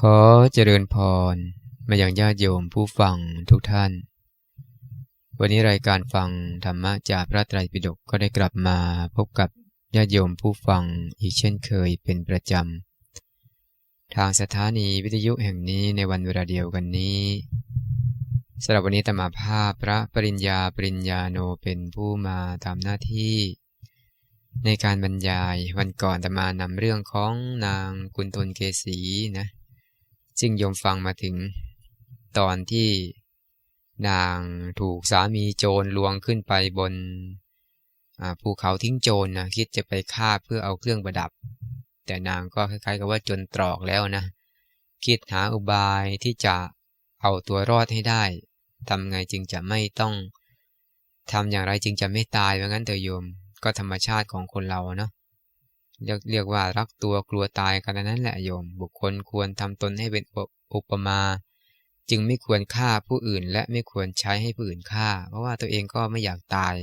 ขอเจริญพร มาอย่างญาติโยมผู้ฟังทุกท่าน วันนี้รายการฟังธรรมะจากพระไตรปิฎกก็ได้กลับมาพบกับญาติโยมผู้ฟังอีกเช่นเคยเป็นประจำ ทางสถานีวิทยุแห่งนี้ในวันเวลาเดียวกันนี้สำหรับวันนี้ตมาภาพพระปริญญาปริญญาโนเป็นผู้มาทำหน้าที่ในการบรรยายวันก่อนตมานำเรื่องของนางกุณฑลเกษีนะ ซึ่งโยมฟังมาถึงตอนที่นางถูกสามีโจรลวงขึ้นไปบนภูเขาทิ้งโจรนะคิดจะไปฆ่าเพื่อเอาเครื่องประดับ แต่นางก็คล้ายๆกับว่าจนตรอกแล้วนะ คิดหาอุบายที่จะเอาตัวรอดให้ได้ทำไงจึงจะไม่ต้องทำอย่างไรจึงจะไม่ตายว่าะงั้นเถอะโยมก็ธรรมชาติของคนเราเนาะ เรียกเรียกว่ารักตัวกลัวตายกันนั้นแหละโยม บุคคลควรทำตนให้เป็นอุปมา จึงไม่ควรฆ่าผู้อื่น และไม่ควรใช้ให้ผู้อื่นฆ่า เพราะว่าตัวเองก็ไม่อยากตาย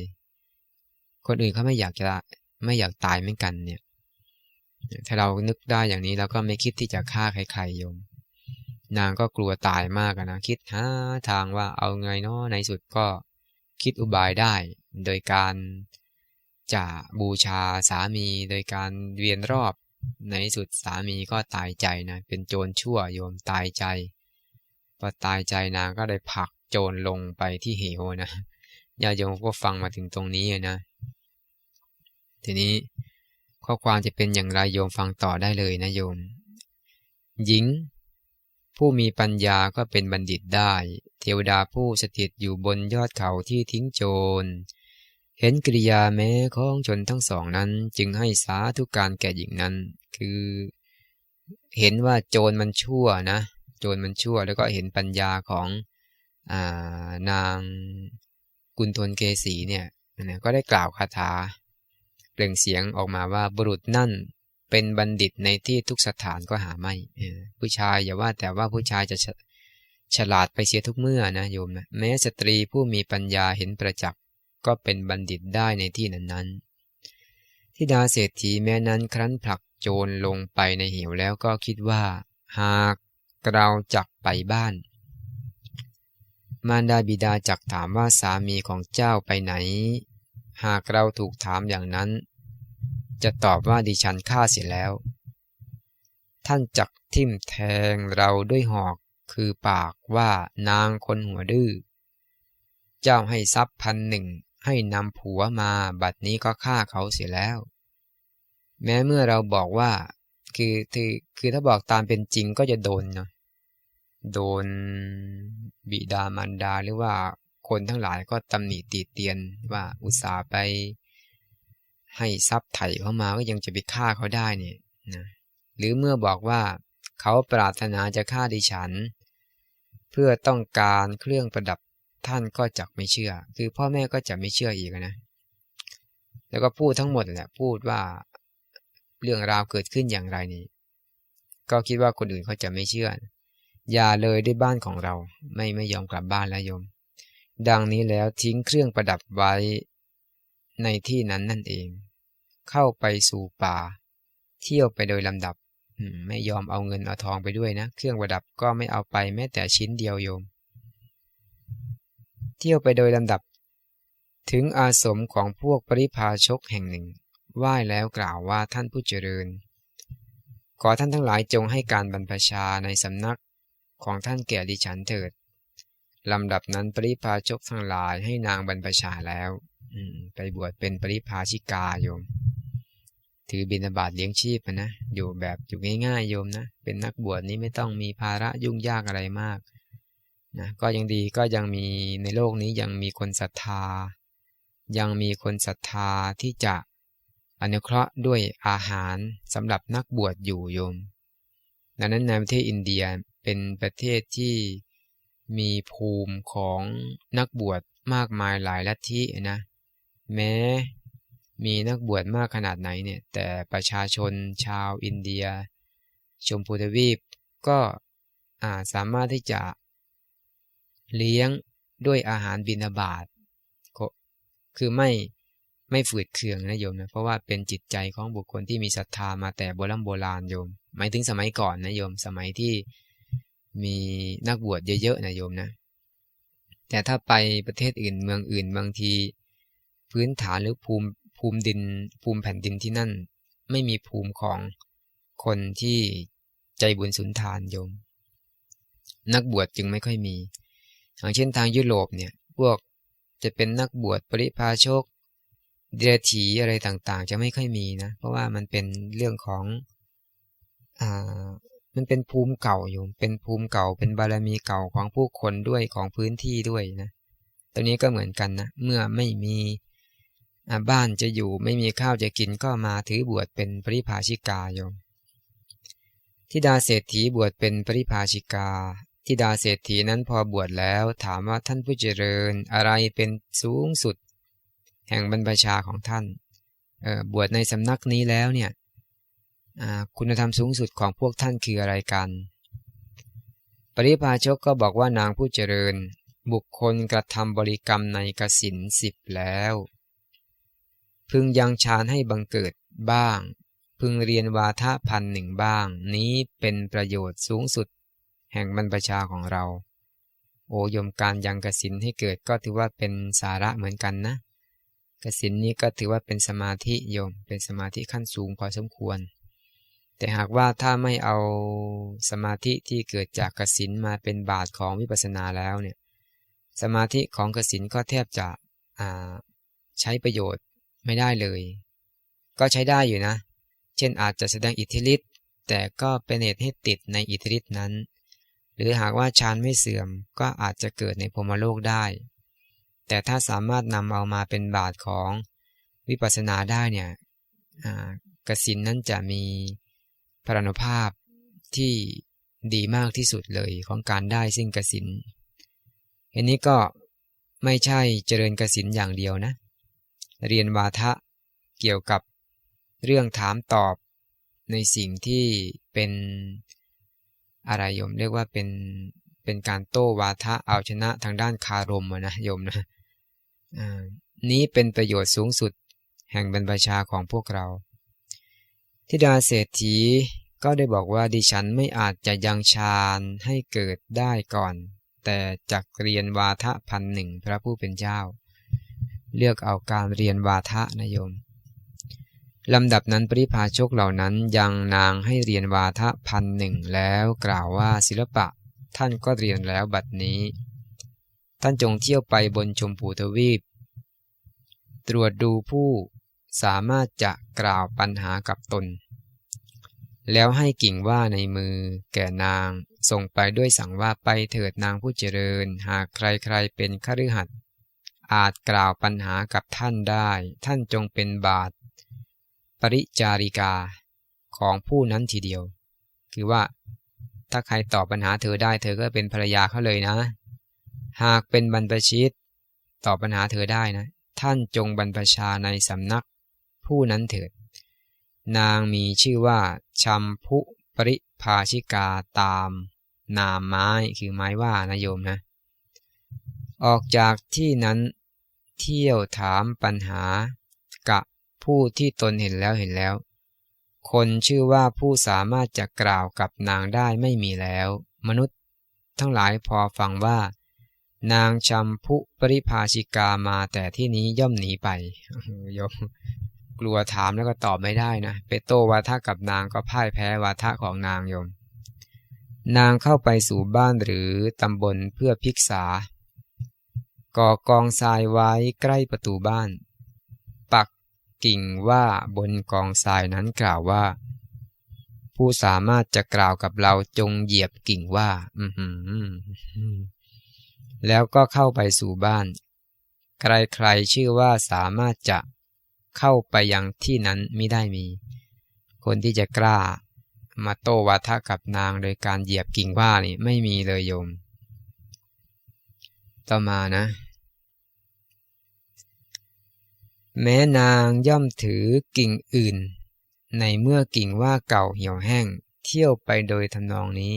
คนอื่นเขาไม่อยากจะไม่อยากตายเหมือนกันเนี่ย ถ้าเรานึกได้อย่างนี้เราก็ไม่คิดที่จะฆ่าใครๆโยม นางก็กลัวตายมากนะคิดหาทางว่าเอาไงเนาะในสุดก็คิดอุบายได้ โดยการ จะบูชาสามีโดยการเวียนรอบ ในสุดสามีก็ตายใจนะ เป็นโจรชั่วโยมตายใจ พอตายใจนางก็ได้ผลักโจรลงไปที่เหวนะญาโยมก็ฟังมาถึงตรงนี้นะ ทีนี้ข้อความจะเป็นอย่างไรโยมฟังต่อได้เลยนะโยม หญิง ผู้มีปัญญาก็เป็นบัณฑิตได้ เทวดาผู้สถิตอยู่บนยอดเขาที่ทิ้งโจร เห็นกิริยาแม้ของชนทั้งสองนั้น จึงให้สาธุการแก่หญิงนั้น คือ เห็นว่าโจรมันชั่วนะ โจรมันชั่ว แล้วก็เห็นปัญญาของอนางกุณฑลเกษีเนี่ยนะก็ได้กล่าวคาถาเปล่งเสียงออกมาว่าบุรุษนั่นเป็นบัณฑิตในที่ทุกสถานก็หาไม่ผู้ชายอย่าว่าแต่ว่าผู้ชายจะฉลาดไปเสียทุกเมื่อนะโยมนะแม้สตรีผู้มีปัญญาเห็นประจักษ์ ก็เป็นบัณฑิตได้ในที่นั้นๆทิดาเศรษฐีแม้นั้นครั้นผลักโจรลงไปในเหวแล้วก็คิดว่า หากเราจักไปบ้าน มารดาบิดาจักถามว่าสามีของเจ้าไปไหน หากเราถูกถามอย่างนั้น จะตอบว่าดิฉันฆ่าเสียแล้ว ท่านจักทิ่มแทงเราด้วยหอกคือปากว่านางคนหัวดื้อ เจ้าให้ทรัพย์พันหนึ่ง ให้นำผัวมาบัดนี้ก็ฆ่าเขาเสียแล้ว แม้เมื่อเราบอกว่า คือคือคือถ้าบอกตามเป็นจริงก็จะโดนเนาะโดนบิดามารดาหรือว่าคนทั้งหลายก็ตำหนิตีเตียนว่าอุตส่าห์ไป ให้ทรัพย์ไถ่เข้ามาก็ยังจะไปฆ่าเขาได้เนี่ยนะหรือเมื่อบอกว่าเขาปรารถนาจะฆ่าดิฉัน เพื่อต้องการเครื่องประดับ ท่านก็จะไม่เชื่อ คือพ่อแม่ก็จะไม่เชื่ออีกนะ แล้วก็พูดทั้งหมดแหละพูดว่าเรื่องราวเกิดขึ้นอย่างไรนี่ก็คิดว่าคนอื่นเขาจะไม่เชื่อ อย่าเลยได้บ้านของเรา ไม่ไม่ยอมกลับบ้านแล้วโยม ดังนี้แล้วทิ้งเครื่องประดับไว้ในที่นั้นนั่นเอง เข้าไปสู่ป่า เที่ยวไปโดยลำดับ ไม่ยอมเอาเงินเอาทองไปด้วยนะ เครื่องประดับก็ไม่เอาไปแม้แต่ชิ้นเดียวโยม เที่ยวไปโดยลำดับ ถึงอาสมของพวกปริพาชกแห่งหนึ่งไหว้แล้วกล่าวว่าท่านผู้เจริญ ขอท่านทั้งหลายจงให้การบรรพชาในสำนักของท่านแก่ดิฉันเถิดลำดับนั้นปริพาชกทั้งหลายให้นางบรรพชาแล้วไปบวชเป็นปริพาชิกาโยม ถือบิณฑบาตเลี้ยงชีพนะ อยู่แบบอยู่ง่ายๆโยมนะ เป็นนักบวชนี้ไม่ต้องมีภาระยุ่งยากอะไรมาก นะก็ยังดีก็ยังมีในโลกนี้ยังมีคนศรัทธา ยังมีคนศรัทธาที่จะอนุเคราะห์ด้วยอาหารสำหรับนักบวชอยู่โยมดังนั้นในประเทศอินเดียเป็นประเทศที่มีภูมิของนักบวชมากมายหลายลัทธินะ แม้มีนักบวชมากขนาดไหนเนี่ย แต่ประชาชนชาวอินเดีย ชมพูทวีปก็สามารถที่จะ เลี้ยงด้วยอาหารบินาบาตคือไม่ไม่ฝืดเคืองนะโยมนะเพราะว่าเป็นจิตใจของบุคคลที่มีศรัทธามาแต่โบราณโบราณโยม หมายถึงสมัยก่อนนะโยมสมัยที่มีนักบวชเยอะๆนะโยมนะ แต่ถ้าไปประเทศอื่นเมืองอื่นบางที พื้นฐานหรือภูมิภูมิดิน ภูมิแผ่นดินที่นั่น ไม่มีภูมิของคนที่ใจบุญสุนทานโยม นักบวชจึงไม่ค่อยมี อย่างเช่นทางยุโรปเนี่ยพวกจะเป็นนักบวชปริพาชกเดรถีอะไรต่างๆ จะไม่ค่อยมีนะ เพราะว่ามันเป็นเรื่องของอ่ามันเป็นภูมิเก่าอยู่ เป็นภูมิเก่า เป็นบารมีเก่าของผู้คนด้วยของพื้นที่ด้วยนะตรงนี้ก็เหมือนกันนะ เมื่อไม่มีบ้านจะอยู่ไม่มีข้าวจะกินก็มาถือบวชเป็นปริภาชิกาโยมทิดาเศรษฐีบวชเป็นปริภาชิกา ทิดาเศรษฐีนั้นพอบวชแล้ว ถามว่าท่านผู้เจริญอะไรเป็นสูงสุด แห่งบรรพชาของท่านบวชในสำนักนี้แล้วเนี่ยคุณธรรมสูงสุดของพวกท่านคืออะไรกัน ปริพาชกก็บอกว่านางผู้เจริญ บุคคลกระทำบริกรรมในกสินสิบแล้ว พึงยังฌานให้บังเกิดบ้าง พึงเรียนวาทะพันหนึ่งบ้าง นี้เป็นประโยชน์สูงสุด แห่งบรรพชาของเรา โอยมการยังกสินให้เกิดก็ถือว่าเป็นสาระเหมือนกันนะ กสินนี้ก็ถือว่าเป็นสมาธิโยม เป็นสมาธิขั้นสูงพอสมควร แต่หากว่าถ้าไม่เอาสมาธิที่เกิดจากกสินมาเป็นบาทของวิปัสสนาแล้วเนี่ย สมาธิของกสินก็แทบจะใช้ประโยชน์ไม่ได้เลย ก็ใช้ได้อยู่นะ เช่นอาจจะแสดงอิทธิฤทธิ์แต่ก็เป็นเหตุให้ติดในอิทธิฤทธินั้น รือหากว่าฌานไม่เสื่อมก็อาจจะเกิดในพรมโลกได้ แต่ถ้าสามารถนำเอามาเป็นบาทของวิปัสสนาได้เนี่ยกสินนั้นจะมีพรานุภาพที่ดีมากที่สุดเลยของการได้ซึ่งกสินอันนี้ก็ไม่ใช่เจริญกสินอย่างเดียวนะ เรียนวาทะเกี่ยวกับเรื่องถามตอบในสิ่งที่เป็น อะไรโยมเรียกว่าเป็นเป็นการโต้วาทะเอาชนะทางด้านคารมนะโยมนะนี้เป็นประโยชน์สูงสุดแห่งบรรพชาของพวกเราทิดาเศรษฐีก็ได้บอกว่าดิฉันไม่อาจจะยังฌานให้เกิดได้ก่อน แต่จักเรียนวาทะพันหนึ่งพระผู้เป็นเจ้า เลือกเอาการเรียนวาทะนะโยม ลำดับนั้นปริพาชกเหล่านั้นยังนางให้เรียนวาทะพันหนึ่งแล้วกล่าวว่าศิลปะท่านก็เรียนแล้วบัดนี้ ท่านจงเที่ยวไปบนชมพูทวีป ตรวจดูผู้สามารถจะกล่าวปัญหากับตน แล้วให้กิ่งว่าในมือแก่นางส่งไปด้วยสั่งว่าไปเถิดนางผู้เจริญ หากใครๆเป็นขรือหัดอาจกล่าวปัญหากับท่านได้ ท่านจงเป็นบาท ปริจาริกาของผู้นั้นทีเดียว คือว่า ถ้าใครตอบปัญหาเธอได้ เธอก็เป็นภรรยาเขาเลยนะ หากเป็นบรรพชิตตอบปัญหาเธอได้นะ ท่านจงบรรพชาในสำนักผู้นั้นเถิด นางมีชื่อว่าชัมพุปริภาชิกาตาม นามไม้คือไม้ว่านะโยมนะ ออกจากที่นั้นเที่ยวถามปัญหากะ ผู้ที่ตนเห็นแล้วเห็นแล้ว คนชื่อว่าผู้สามารถจะกล่าวกับนางได้ไม่มีแล้ว มนุษย์ ทั้งหลายพอฟังว่า นางชัมพุปริภาชิกามาแต่ที่นี้ย่อมหนีไปโยมกลัวถามแล้วก็ตอบไม่ได้นะไปโต้วาทะกับนางก็พ่ายแพ้วาทะของนางโยม นางเข้าไปสู่บ้านหรือตำบลเพื่อพิกษาก่อกองทรายไว้ใกล้ประตูบ้าน กิ่งว่าบนกองทรายนั้นกล่าวว่า ผู้สามารถจะกล่าวกับเราจงเหยียบกิ่งว่า อืแล้วก็เข้าไปสู่บ้าน ใครๆชื่อว่าสามารถจะเข้าไปยังที่นั้นไม่ได้มี คนที่จะกล้า มาโต้วาทะกับนางโดยการเหยียบกิ่งว่านี่ไม่มีเลยโยม ต่อมานะ แม้นางย่อมถือกิ่งอื่น ในเมื่อกิ่งว่าเก่าเหี่ยวแห้ง เที่ยวไปโดยทำนองนี้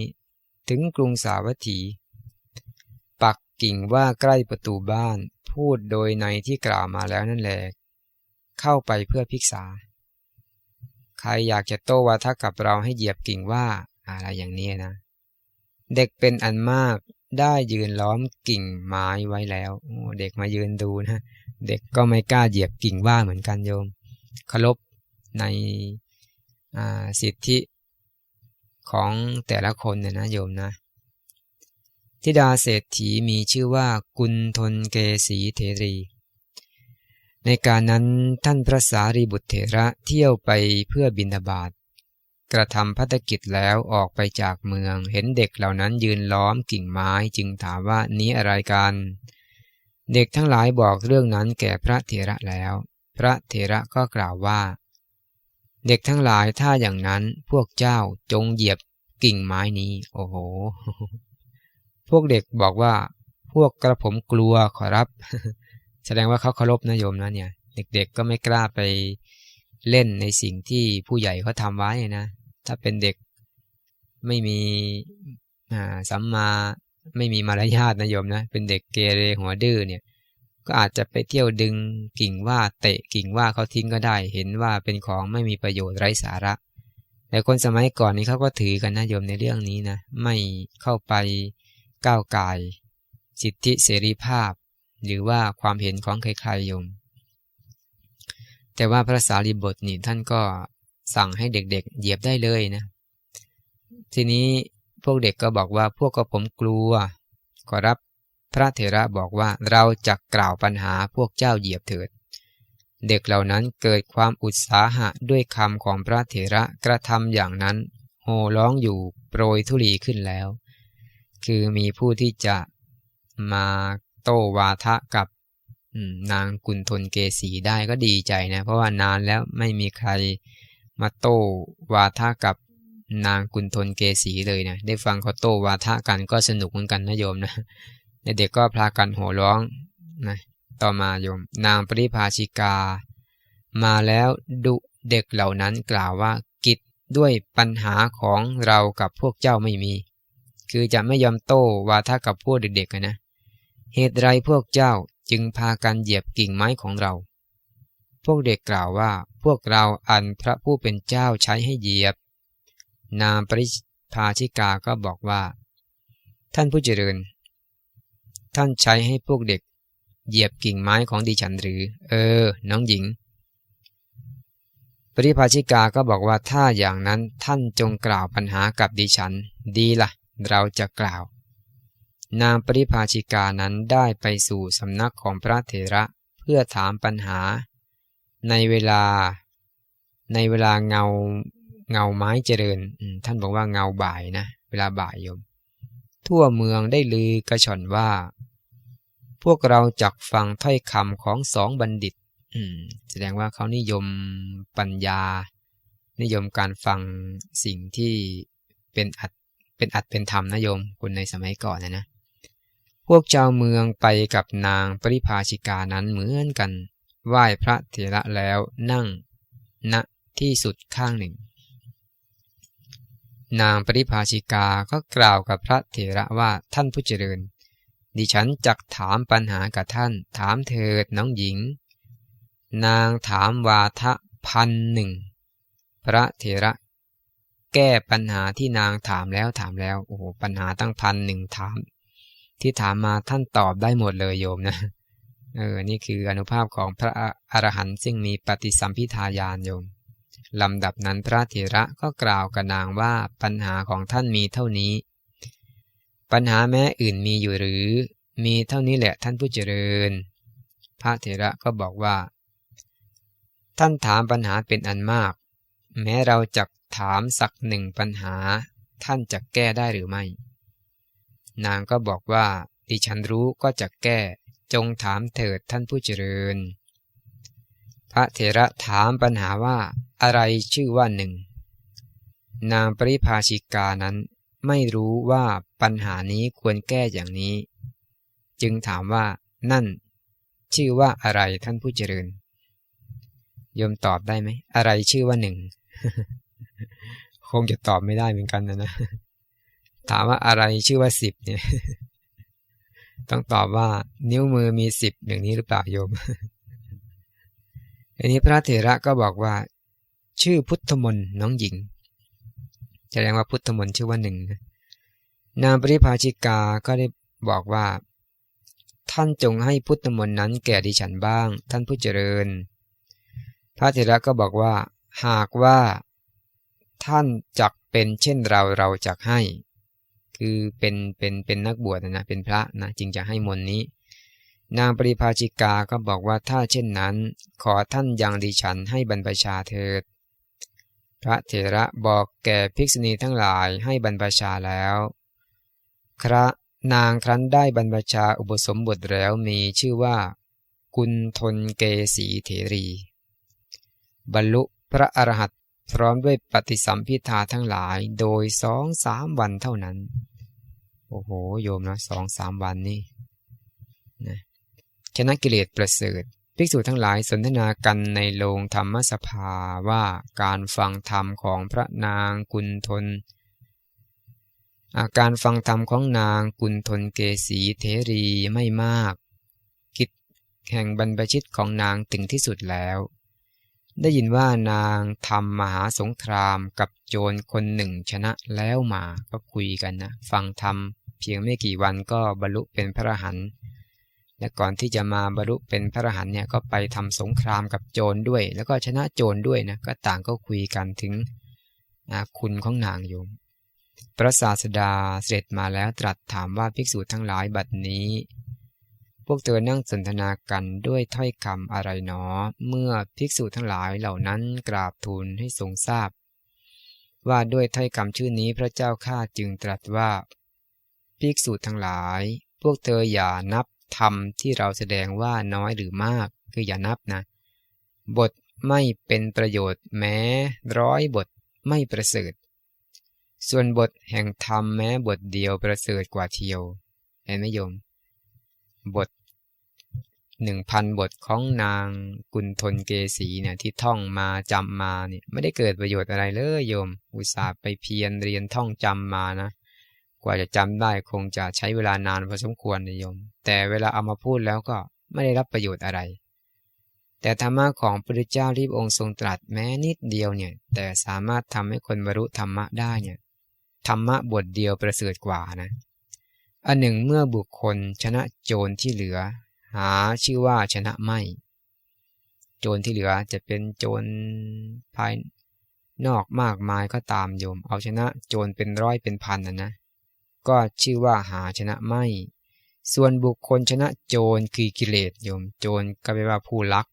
ถึงกรุงสาวัตถี ปักกิ่งว่าใกล้ประตูบ้าน พูดโดยในที่กล่าวมาแล้วนั่นแหละเข้าไปเพื่อพิกษาครอยากจะโต้วาทกับเราให้เหยียบกิ่งว่าอะไรอย่างนี้นะ เด็กเป็นอันมาก ได้ยืนล้อมกิ่งไม้ไว้แล้วเด็กมายืนดูนะเด็กก็ไม่กล้าเหยียบกิ่งว่าเหมือนกันโยมเคารพในสิทธิของแต่ละคนเนี่ยนะโยมนะธิดาเศรษฐีมีชื่อว่ากุณทนเกสีเทรี ในการนั้นท่านพระสารีบุตรเถระเที่ยวไปเพื่อบินาบาต กระทำพัฒกิจแล้วออกไปจากเมือง เห็นเด็กเหล่านั้นยืนล้อมกิ่งไม้จึงถามว่านี้อะไรกัน เด็กทั้งหลายบอกเรื่องนั้นแก่พระเถระแล้ว พระเถระก็กล่าวว่า เด็กทั้งหลายถ้าอย่างนั้นพวกเจ้าจงเหยียบกิ่งไม้นี้ โอ้โห พวกเด็กบอกว่า พวกกระผมกลัวขอรับ แสดงว่าเขาเคารพนะโยมนะเนี่ย เด็กๆก็ไม่กล้าไปเล่นในสิ่งที่ผู้ใหญ่เขาทำไว้นะ ถ้าเป็นเด็กไม่มีสัมมาไม่มีมารยาทนะโยมนะ เป็นเด็กเกเรหัวดื้อเนี่ย ก็อาจจะไปเที่ยวดึงกิ่งว่าเตะกิ่งว่าเขาทิ้งก็ได้ เห็นว่าเป็นของไม่มีประโยชน์ไร้สาระ แต่คนสมัยก่อนนี้เขาก็ถือกันนะโยมในเรื่องนี้นะ ไม่เข้าไปก้าวไกลสิทธิเสรีภาพ หรือว่าความเห็นของใครๆโยม แต่ว่าพระสารีบทนี่ท่านก็ สั่งให้เด็กๆ เหยียบได้เลยนะ ทีนี้พวกเด็กก็บอกว่าพวกก็ผมกลัว ขอรับพระเถระบอกว่าเราจะกล่าวปัญหาพวกเจ้าเหยียบเถิด เด็กเหล่านั้นเกิดความอุตสาหะด้วยคำของพระเถระกระทำอย่างนั้น โห่ร้องอยู่โปรยทุลีขึ้นแล้ว คือมีผู้ที่จะมาโต้วาทะกับนางกุณทนเกษีได้ก็ดีใจนะ เพราะว่านานแล้วไม่มีใคร มาโต้วาทะกับนางกุณทนเกษีเลยนะได้ฟังเขาโต้วาทะกันก็สนุกเหมือนกันนะโยมนะเด็กก็พากันโห่ร้องนะต่อมาโยม นางปริภาชิกา มาแล้วดุเด็กเหล่านั้นกล่าวว่ากิจด้วยปัญหาของเรากับพวกเจ้าไม่มี คือจะไม่ยอมโต้วาทะกับพวกเด็กๆนะเหตุไรพวกเจ้าจึงพากันเหยียบกิ่งไม้ของเรา พวกเด็กกล่าวว่าพวกเราอันพระผู้เป็นเจ้าใช้ให้เหยียบ นามปริภาชิกาก็บอกว่า ท่านผู้เจริญ ท่านใช้ให้พวกเด็ก เหยียบกิ่งไม้ของดิฉันหรือ เออ น้องหญิง ปริภาชิกาก็บอกว่าถ้าอย่างนั้นท่านจงกล่าวปัญหากับดิฉัน ดีละ่ะ เราจะกล่าว นางปริภาชิกานั้นได้ไปสู่สำนักของพระเถระเพื่อถามปัญหา ในเวลา ในเวลาเงาเงาไม้เจริญท่านบอกว่าเงาบ่ายนะ เวลาบ่ายโยม ทั่วเมืองได้ลือกระชอนว่า พวกเราจักฟังถ้อยคำของสองบัณฑิตแสดงว่าเขานิยมปัญญา นิยมการฟังสิ่งที่เป็นอัตเป็นอัดเป็นธรรมนะโยมคนในสมัยก่อนนะนะ พวกชาวเมืองไปกับนางปริภาชิกานั้นเหมือนกัน ไหว้พระเถระแล้วนั่งณที่สุดข้างหนึ่ง นางปริภาชิกาก็กล่าวกับพระเถระว่าท่านผู้เจริญ ดิฉันจักถามปัญหากับท่าน ถามเถิดน้องหญิง นางถามวาทะพันหนึ่งพระเถระ แก้ปัญหาที่นางถามแล้วถามแล้วโอ้โหปัญหาตั้งพันหนึ่งถาม ที่ถามมาท่านตอบได้หมดเลยโยมนะ เออ นี่คืออนุภาพของพระอรหันต์ซึ่งมีปฏิสัมพิทายานโยมลำดับนั้นพระเถระก็กล่าวกับนางว่าปัญหาของท่านมีเท่านี้ ปัญหาแม้อื่นมีอยู่หรือ มีเท่านี้แหละท่านผู้เจริญ พระเถระก็บอกว่า ท่านถามปัญหาเป็นอันมาก แม้เราจะถามสักหนึ่งปัญหา ท่านจะแก้ได้หรือไม่ นางก็บอกว่าดิฉันรู้ก็จะแก้ จงถามเถิดท่านผู้เจริญ พระเถระถามปัญหาว่าอะไรชื่อว่าหนึ่ง นางปริภาชิกานั้นไม่รู้ว่าปัญหานี้ควรแก้อย่างนี้ จึงถามว่า นั่น ชื่อว่าอะไรท่านผู้เจริญยมตอบได้ไหม อะไรชื่อว่าหนึ่ง คงจะตอบไม่ได้เหมือนกันนะนะ ถามว่าอะไรชื่อว่าสิบเนี่ย ต้องตอบว่านิ้วมือมีสิบอย่างนี้หรือเปล่าโยมอันนี้พระเถระก็บอกว่าชชื่อพุทธมนต์น้องหญิงแสดงว่าพุทธมนต์ชื่อว่าหนึ่งนะนางปริภาชิกาก็ได้บอกว่า ท่านจงให้พุทธมนต์นั้นแก่ดิฉันบ้าง ท่านผู้เจริญ พระเถระก็บอกว่า หากว่า ท่านจักเป็นเช่นเราเราจักให้ คือเป็นเป็นเป็นนักบวชนะ เป็นพระนะจึงจะให้มนนี้ นางปริภาชิกาก็บอกว่าถ้าเช่นนั้น ขอท่านยังดิฉันให้บรรพชาเถิด พระเถระบอกแก่ภิกษุณีทั้งหลายให้บรรพชาแล้ว คระนางครั้นได้บรรพชาอุปสมบทแล้วมีชื่อว่า กุณทนเกสีเถรี บรรลุพระอรหัต พร้อมด้วยปฏิสัมพิทาทั้งหลายโดยสองสามวันเท่านั้น โอ้โห โยมนะสองสามวันนี่นะชนะกิเลสประเสริฐภิกษุทั้งหลายสนทนากันในโรงธรรมสภาว่าการฟังธรรมของพระนางกุณทน อาการฟังธรรมของนางกุณทนเกสีเทรีไม่มาก กิจแห่งบรรพชิตของนางถึงที่สุดแล้ว ได้ยินว่านางทำมหาสงครามกับโจรคนหนึ่งชนะแล้วมาก็คุยกันนะ ฟังธรรมเพียงไม่กี่วันก็บรรลุเป็นพระอรหันต์และก่อนที่จะมาบรรลุเป็นพระอรหันต์เนี่ยก็ไปทำสงครามกับโจรด้วย แล้วก็ชนะโจรด้วยนะก็ต่างก็คุยกันถึงคุณของนางโยมพระศาสดาเสด็จมาแล้วตรัสถามว่าภิกษุทั้งหลายบัดนี้ พวกเธอนั่งสนทนากันด้วยถ้อยคำอะไรหนอ เมื่อภิกษุทั้งหลายเหล่านั้นกราบทูลให้ทรงทราบ ว่าด้วยถ้อยคำชื่อนี้พระเจ้าข้าจึงตรัสว่า ภิกษุทั้งหลาย พวกเธออย่านับธรรมที่เราแสดงว่าน้อยหรือมาก คืออย่านับนะ บทไม่เป็นประโยชน์แม้ร้อยบทไม่ประเสริฐ ส่วนบทแห่งธรรมแม้บทเดียวประเสริฐกว่าเทียว เห็นไหมโยม บทหนึ่งพันบทของนางกุณทนเกษีเนี่ยที่ท่องมาจำมาเนี่ยไม่ได้เกิดประโยชน์อะไรเลยโยม อุตส่าห์ไปเพียรเรียนท่องจำมานะ กว่าจะจำได้คงจะใช้เวลานานพอสมควรนะโยม แต่เวลาเอามาพูดแล้วก็ไม่ได้รับประโยชน์อะไร แต่ธรรมะของพระพุทธเจ้าที่องค์ทรงตรัสแม้นิดเดียวเนี่ย แต่สามารถทำให้คนบรรลุธรรมะได้เนี่ยธรรมะบทเดียวประเสริฐกว่านะ อันหนึ่งเมื่อบุคคลชนะโจรที่เหลือ หาชื่อว่าชนะไม่ โจรที่เหลือจะเป็นโจรภายนอกมากมายก็ตามโยม เอาชนะโจรเป็นร้อยเป็นพันนะนะ ก็ชื่อว่าหาชนะไม่ ส่วนบุคคลชนะโจรคือกิเลสโยม โจรก็แปลว่าผู้ลัก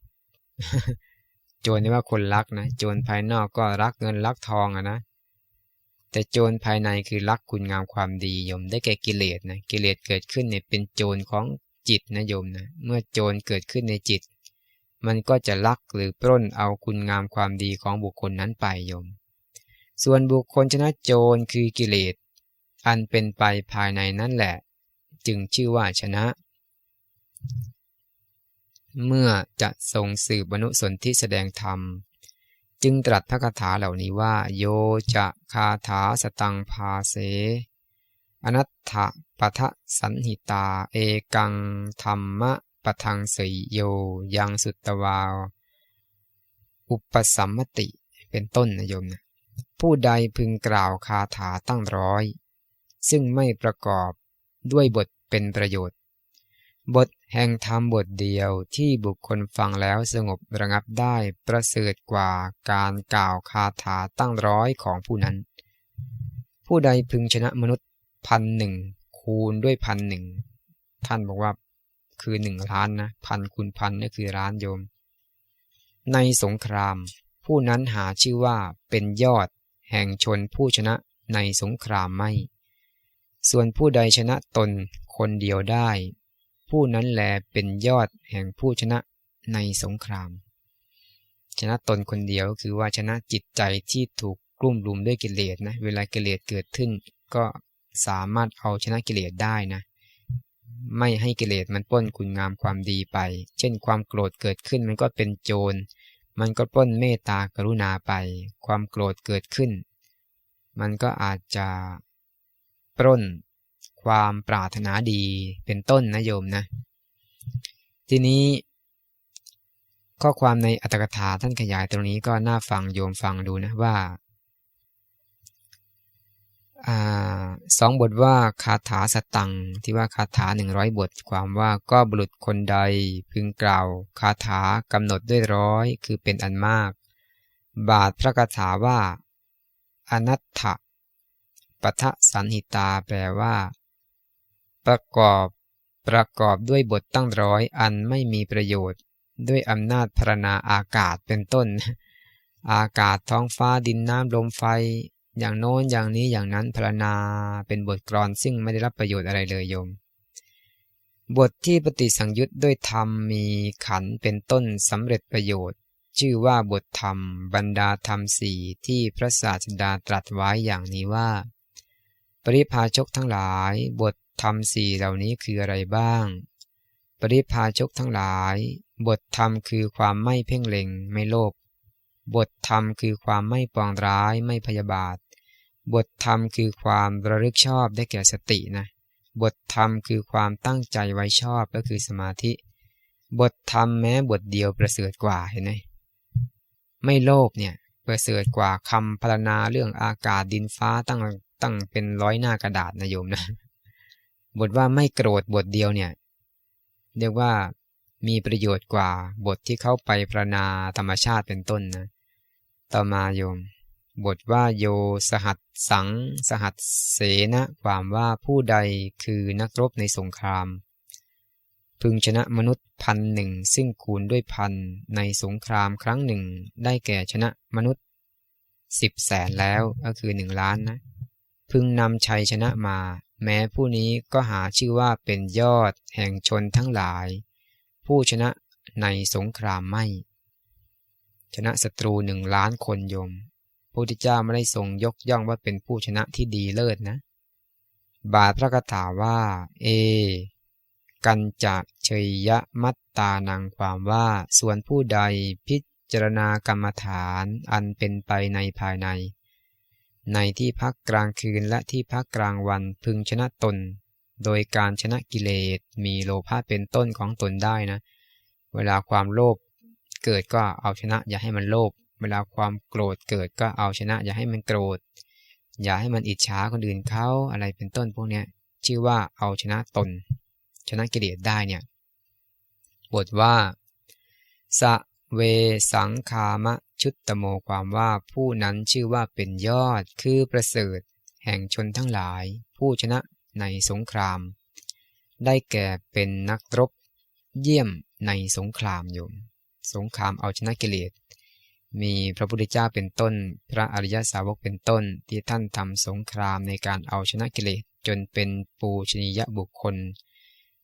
โจรนี่ว่าคนรักนะ โจรภายนอกก็รักเงินรักทองอะนะ แต่โจรภายในคือรักคุณงามความดีโยมได้แก่กิเลสนะกิเลสเกิดขึ้นเนี่ยเป็นโจรของจิตนะโยมนะเมื่อโจรเกิดขึ้นในจิต มันก็จะลักหรือปล้นเอาคุณงามความดีของบุคคลนั้นไปโยม ส่วนบุคคลชนะโจรคือกิเลส อันเป็นไปภายในนั่นแหละ จึงชื่อว่าชนะ เมื่อจะทรงสืบบรรนุสนที่แสดงธรรม จึงตรัสพระคาถาเหล่านี้ว่า โยจะคาถาสตังพาเส อนัตถะปะทะสันหิตา เอกังธรรมะปะทังสยโยยังสุตตวาว อุปสัมมติเป็นต้นนะโยมนะผู้ใดพึงกล่าวคาถาตั้งร้อย ซึ่งไม่ประกอบด้วยบทเป็นประโยชน์ บทแห่งธรรมบทเดียวที่บุคคลฟังแล้วสงบระงับได้ประเสริฐกว่าการกล่าวคาถาตั้งร้อยของผู้นั้น ผู้ใดพึงชนะมนุษย์พันหนึ่งคูณด้วยพันหนึ่งท่านบอกว่าคือหนึ่งล้านนะพันคูณพันนี่คือล้านโยม ในสงคราม ผู้นั้นหาชื่อว่าเป็นยอดแห่งชนผู้ชนะในสงครามไม่ ส่วนผู้ใดชนะตนคนเดียวได้ ผู้นั้นแลเป็นยอดแห่งผู้ชนะในสงคราม ชนะตนคนเดียวคือว่าชนะจิตใจที่ถูกกลุ่มลุมด้วยกิเลสนะเวลากิเลสเกิดขึ้น ก็สามารถเอาชนะกิเลสได้นะไม่ให้กิเลสมันป้นคุณงามความดีไป เช่นความโกรธเกิดขึ้นมันก็เป็นโจร มันก็ป้นเมตตากรุณาไป ความโกรธเกิดขึ้น มันก็อาจจะปล้น ความปรารถนาดีเป็นต้นนะโยมนะ ทีนี้ ข้อความในอัตถกถาท่านขยายตรงนี้ก็น่าฟังโยมฟังดูนะว่าสองบทว่าคาถาสตัง ที่ว่าคาถาหนึ่งร้อยบท ความว่าก็บุรุษคนใดพึงกล่าวคาถากำหนดด้วยร้อยคือเป็นอันมาก บาทพระคาถาว่า อนัตถะปทะสันหิตาแปลว่า ประกอบประกอบด้วยบทตั้งร้อยอันไม่มีประโยชน์ ด้วยอำนาจพรณนาอากาศเป็นต้น อากาศท้องฟ้าดินน้ำลมไฟ อย่างโน้นอย่างนี้อย่างนั้นพรณนาเป็นบทกรอนซึ่งไม่ได้รับประโยชน์อะไรเลยโยม บทที่ปฏิสังยุตด้วยธรรมมีขันเป็นต้นสำเร็จประโยชน์ ชื่อว่าบทธรรม บรรดาธรรมสี่ที่พระศาสดาตรัสไว้อย่างนี้ว่า ปริพาชกทั้งหลายบท ธรรมสี่เหล่านี้คืออะไรบ้าง ปริพาชกทั้งหลาย บทธรรมคือความไม่เพ่งเล็งไม่โลภ บทธรรมคือความไม่ปองร้ายไม่พยาบาท บทธรรมคือความระลึกชอบได้แก่สตินะ บทธรรมคือความตั้งใจไว้ชอบก็คือสมาธิ บทธรรมแม้บทเดียวประเสริฐกว่าเห็นไหมไม่โลภเนี่ยประเสริฐกว่าคำพรรณนาเรื่องอากาศดินฟ้าตั้งตั้งเป็นร้อยหน้ากระดาษนะโยมนะ บทว่าไม่โกรธบทเดียวเนี่ยเรียกว่ามีประโยชน์กว่าบทที่เข้าไปพรรณนาธรรมชาติเป็นต้นนะต่อมาโยม บทว่าโยสหัสสัง สหัสเสนะความว่าผู้ใดคือนักรบในสงคราม พึงชนะมนุษย์พันหนึ่งซึ่งคูณด้วยพันในสงครามครั้งหนึ่ง ได้แก่ชนะมนุษย์สิบแสนแล้วก็คือหนึ่งล้านนะ พึงนำชัยชนะมา แม้ผู้นี้ก็หาชื่อว่าเป็นยอดแห่งชนทั้งหลาย ผู้ชนะในสงครามไม่ ชนะศัตรูหนึ่งล้านคนโยมพระพุทธเจ้าไม่ได้ทรงยกย่องว่าเป็นผู้ชนะที่ดีเลิศนะ บาทพระคาถาว่า เอ กันจะเฉยยะมัตตานังความว่าส่วนผู้ใดพิจารณากรรมฐานอันเป็นไปในภายใน ในที่พักกลางคืนและที่พักกลางวันพึงชนะตน โดยการชนะกิเลสมีโลภะเป็นต้นของตนได้นะ เวลาความโลภเกิดก็เอาชนะ อย่าให้มันโลภเวลาความโกรธเกิดก็เอาชนะ อย่าให้มันโกรธ อย่าให้มันอิจฉาคนอื่นเขาอะไรเป็นต้นพวกนี้ชื่อว่าเอาชนะตน ชนะกิเลสได้เนี่ยบทว่าสะ เวสังคามะชุตตโมความว่าผู้นั้นชื่อว่าเป็นยอดคือประเสริฐ แห่งชนทั้งหลาย ผู้ชนะในสงคราม ได้แก่เป็นนักรบ เยี่ยมในสงครามโยมสงครามเอาชนะกิเลสมีพระพุทธเจ้าเป็นต้น พระอริยสาวกเป็นต้น ที่ท่านทำสงครามในการเอาชนะกิเลสจนเป็นปูชนียบุคคล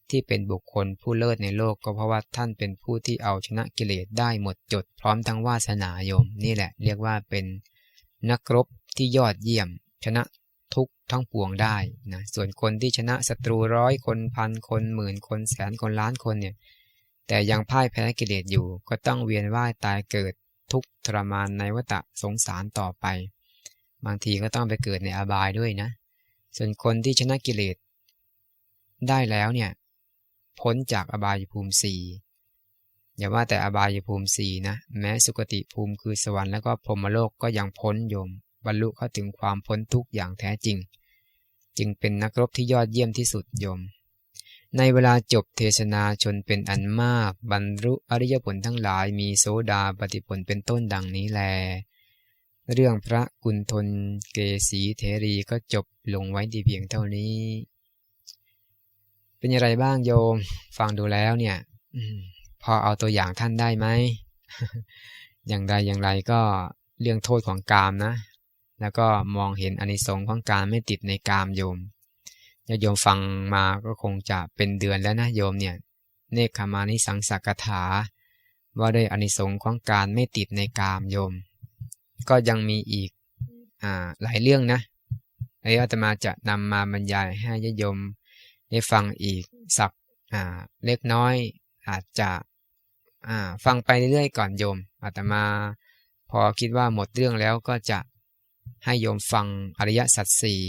ที่เป็นบุคคลผู้เลิศในโลกก็เพราะว่าท่านเป็นผู้ที่เอาชนะกิเลสได้หมดจด พร้อมทั้งวาสนาโยม นี่แหละ เรียกว่าเป็นนักรบที่ยอดเยี่ยม ชนะทุกทั้งปวงได้นะส่วนคนที่ชนะศัตรูร้อยคนพันคนหมื่นคนแสนคนล้านคนเนี่ยแต่ยังพ่ายแพ้กิเลสอยู่ ก็ต้องเวียนว่ายตายเกิดทุกทรมานในวัฏสงสารต่อไป บางทีก็ต้องไปเกิดในอบายด้วยนะ ส่วนคนที่ชนะกิเลสได้แล้วเนี่ย พ้นจากอบายภูมิสี่อย่าว่าแต่อบายภูมิสี่นะ แม้สุคติภูมิคือสวรรค์แล้วก็พรหมโลกก็ยังพ้นโยม บรรลุเข้าถึงความพ้นทุกข์อย่างแท้จริง จึงเป็นนักรบที่ยอดเยี่ยมที่สุดโยม ในเวลาจบเทศนาชนเป็นอันมาก บรรลุอริยผลทั้งหลายมีโสดาปฏิผลเป็นต้นดังนี้แล เรื่องพระกุณฑลเกสีเทรีก็จบลงไว้ดีเพียงเท่านี้ เป็นอย่างไรบ้างโยม ฟังดูแล้วเนี่ยพอเอาตัวอย่างท่านได้ไหม อย่างใดอย่างไรก็เรื่องโทษของกามนะ แล้วก็มองเห็นอนิสงส์ของการไม่ติดในกามโยมญาโยมฟังมาก็คงจะเป็นเดือนแล้วนะโยมเนี่ย เนคขมานิสังสักถา ว่าด้วยอนิสงส์ของการไม่ติดในกามโยม ก็ยังมีอีกอหลายเรื่องนะไอ้อาตมาจะนำมาบรรยายให้ญาโยม ได้ฟังอีกสักเล็กน้อยอาจจะฟังไปเรื่อยๆก่อนโยมอาตมา พอคิดว่าหมดเรื่องแล้วก็จะให้โยมฟังอริยสัจสี่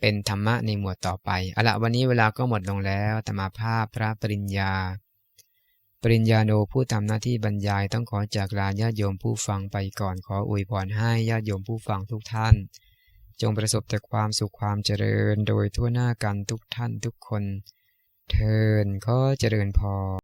เป็นธรรมะในหมวดต่อไปเอาละวันนี้เวลาก็หมดลงแล้วธรรมาภาพพระปริญญา ปริญญาโนผู้ทำหน้าที่บรรยายต้องขอจากลาญาติโยมผู้ฟังไปก่อนขออวยพรให้ญาติโยมผู้ฟังทุกท่าน จงประสบแต่ความสุขความเจริญโดยทั่วหน้ากันทุกท่านทุกคน เทินก็เจริญพร